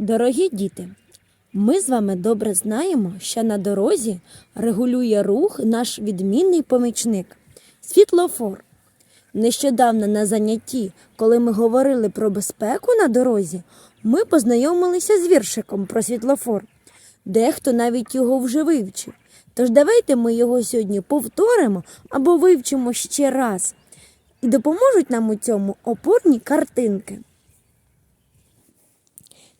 Дорогі діти, ми з вами добре знаємо, що на дорозі регулює рух наш відмінний помічник світлофор. Нещодавно на занятті, коли ми говорили про безпеку на дорозі, ми познайомилися з віршиком про світлофор. Дехто навіть його вже вивчив. Тож давайте ми його сьогодні повторимо або вивчимо ще раз. І допоможуть нам у цьому опорні картинки.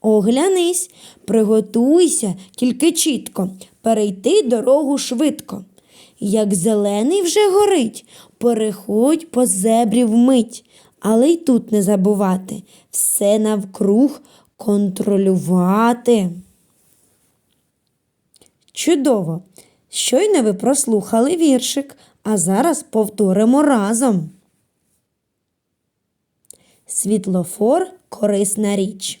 оглянись, приготуйся тільки чітко, перейти дорогу швидко. Як зелений вже горить, переходь по зебрі вмить, але й тут не забувати все навкруг контролювати. Чудово! Щойно ви прослухали віршик, а зараз повторимо разом. Світлофор корисна річ.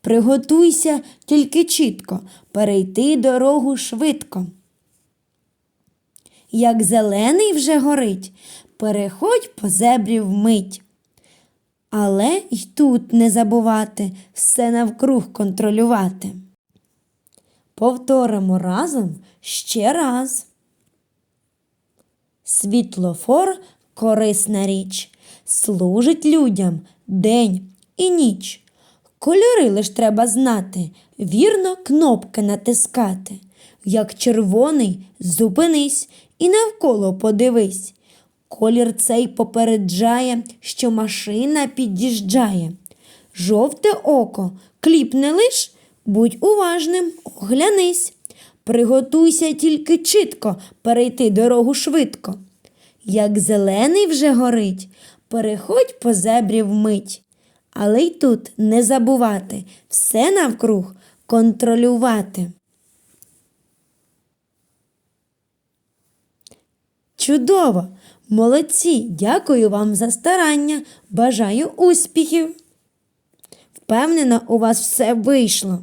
Приготуйся тільки чітко, перейти дорогу швидко. Як зелений вже горить, переходь по зебрі вмить. Але й тут не забувати все навкруг контролювати. Повторимо разом ще раз. Світлофор корисна річ, служить людям день і ніч. Кольори лиш треба знати, вірно кнопки натискати. Як червоний, зупинись і навколо подивись. Колір цей попереджає, що машина під'їжджає. Жовте око, кліпне лиш, будь уважним, оглянись. Приготуйся тільки чітко перейти дорогу швидко. Як зелений вже горить, переходь по зебрі вмить. Але й тут не забувати все навкруг контролювати. Чудово! Молодці! Дякую вам за старання. Бажаю успіхів! Впевнена, у вас все вийшло.